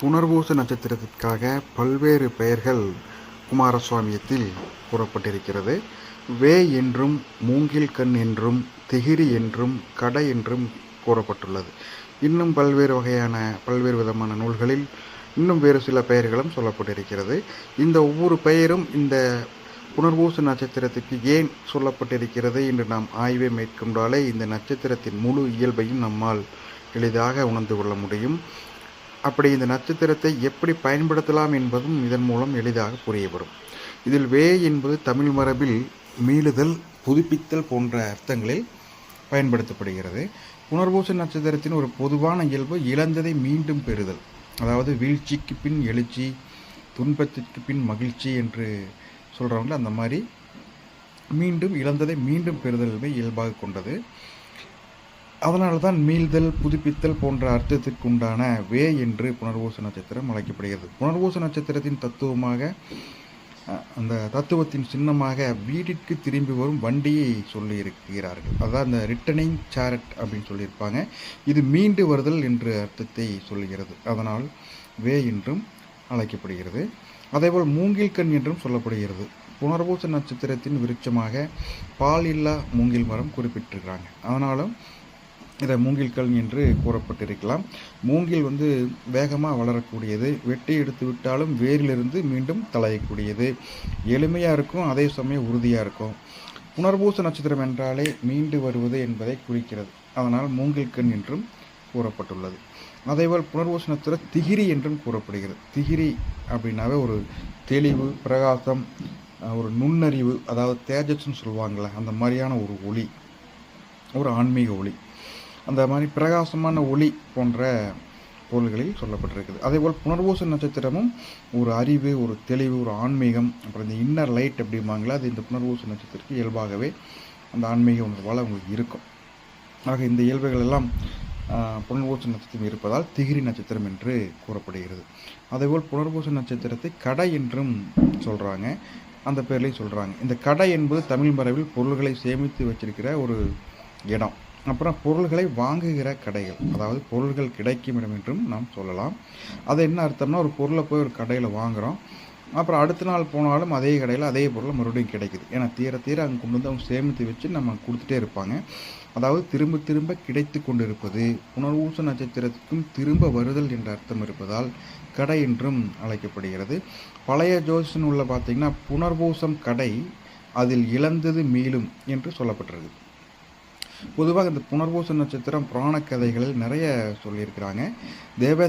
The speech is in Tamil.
புனர்பூச நட்சத்திரத்திற்காக பல்வேறு பெயர்கள் குமாரசுவாமியத்தில் கூறப்பட்டிருக்கிறது. வே என்றும் மூங்கில் கண் என்றும் திகிரி என்றும் கடை என்றும் கூறப்பட்டுள்ளது. இன்னும் பல்வேறு வகையான பல்வேறு விதமான நூல்களில் இன்னும் வேறு சில பெயர்களும் சொல்லப்பட்டிருக்கிறது. இந்த ஒவ்வொரு பெயரும் இந்த புனர்பூச நட்சத்திரத்துக்கு ஏன் சொல்லப்பட்டிருக்கிறது என்று நாம் ஆய்வை மேற்கொண்டாலே இந்த நட்சத்திரத்தின் முழு இயல்பையும் நம்மால் எளிதாக உணர்ந்து கொள்ள முடியும். அப்படி இந்த நட்சத்திரத்தை எப்படி பயன்படுத்தலாம் என்பதும் இதன் மூலம் எளிதாக புரிய வரும் இதில் வே என்பது தமிழ் மரபில் மீளுதல் புதுப்பித்தல் போன்ற அர்த்தங்களில் பயன்படுத்தப்படுகிறது. புனர்பூச நட்சத்திரத்தின் ஒரு பொதுவான இயல்பு இழந்ததை மீண்டும் பெறுதல். அதாவது வீழ்ச்சிக்கு பின் எழுச்சி துன்பத்திற்கு பின் மகிழ்ச்சி என்று சொல்கிறாங்களே அந்த மாதிரி மீண்டும் இழந்ததை மீண்டும் பெறுதல் இயல்பாக கொண்டது. அதனால தான் மீள்தல் புதுப்பித்தல் போன்ற அர்த்தத்திற்கு உண்டான வே என்று புனர்வோச நட்சத்திரம் அழைக்கப்படுகிறது. புனர்பூச நட்சத்திரத்தின் தத்துவமாக அந்த தத்துவத்தின் சின்னமாக வீட்டிற்கு திரும்பி வரும் வண்டியை சொல்லி இருக்கிறார்கள் அதான் அந்த ரிட்டர்னிங் சேரட் அப்படின்னு சொல்லியிருப்பாங்க. இது மீண்டு வருதல் என்று அர்த்தத்தை சொல்லுகிறது. அதனால் வே என்றும் அழைக்கப்படுகிறது. அதேபோல் மூங்கில் கண் என்றும் சொல்லப்படுகிறது. புனர்பூச நட்சத்திரத்தின் விருட்சமாக பால் இல்லா மூங்கில் மரம் குறிப்பிட்டிருக்கிறாங்க. அதனாலும் இதை மூங்கில் கல் என்று கூறப்பட்டிருக்கலாம். மூங்கில் வந்து வேகமாக வளரக்கூடியது வெட்டி எடுத்து விட்டாலும் வேரிலிருந்து மீண்டும் தலையக்கூடியது. எளிமையாக இருக்கும் அதே சமயம் உறுதியாக இருக்கும். புனர்பூச நட்சத்திரம் என்றாலே மீண்டு வருவது என்பதை குறிக்கிறது. அதனால் மூங்கில் கண் என்றும் கூறப்பட்டுள்ளது. அதேபோல் புனர்பூச நட்சத்திரம் திகிரி என்றும் கூறப்படுகிறது. திகிரி அப்படின்னாவே ஒரு தெளிவு பிரகாசம் ஒரு நுண்ணறிவு அதாவது தேஜஸ்ன்னு சொல்லுவாங்களே அந்த மாதிரியான ஒரு ஒளி ஒரு ஆன்மீக ஒளி. அந்த மாதிரி பிரகாசமான ஒளி போன்ற பொருள்களில் சொல்லப்பட்டிருக்குது. அதேபோல் புனர்வோச நட்சத்திரமும் ஒரு அறிவு ஒரு தெளிவு ஒரு ஆன்மீகம் அப்புறம் இந்த இன்னர் லைட் அப்படிம்பாங்களா அது இந்த புனர்வோச நட்சத்திரத்துக்கு இயல்பாகவே அந்த ஆன்மீக உணர்வால் அவங்களுக்கு இருக்கும். ஆக இந்த இயல்புகள் எல்லாம் புனர்பூச நட்சத்திரம் இருப்பதால் திகிரி நட்சத்திரம் என்று கூறப்படுகிறது. அதேபோல் புனர்பூச நட்சத்திரத்தை கடை என்றும் சொல்கிறாங்க அந்த பேர்லேயும் சொல்கிறாங்க இந்த கடை என்பது தமிழ் மரபில் பொருள்களை சேமித்து வச்சிருக்கிற ஒரு இடம். அப்புறம் பொருள்களை வாங்குகிற கடைகள். அதாவது பொருள்கள் கிடைக்கும் இடம் என்றும் நாம் சொல்லலாம். அது என்ன அர்த்தம்னா ஒரு பொருளை போய் ஒரு கடையில் வாங்குகிறோம் அப்புறம் அடுத்த நாள் போனாலும் அதே கடையில் அதே பொருள் மறுபடியும் கிடைக்குது. ஏன்னா தீர தீர அங்கே கொண்டு வந்து அவங்க சேமித்து வச்சு நம்ம கொடுத்துட்டே இருப்பாங்க. அதாவது திரும்ப திரும்ப கிடைத்து கொண்டு இருப்பது புனர்வூச நட்சத்திரத்துக்கும் திரும்ப வருதல் என்ற அர்த்தம் இருப்பதால் கடை என்றும் அழைக்கப்படுகிறது. பழைய ஜோசின் உள்ள பார்த்திங்கன்னா புனர்பூசம் கடை அதில் இழந்தது மீளும் என்று சொல்லப்பட்டிருக்கு பொதுவாக இந்த புனர்பூச நட்சத்திரம் புராண கதைகளில் நிறைய சொல்லியிருக்கிறாங்க. தேவ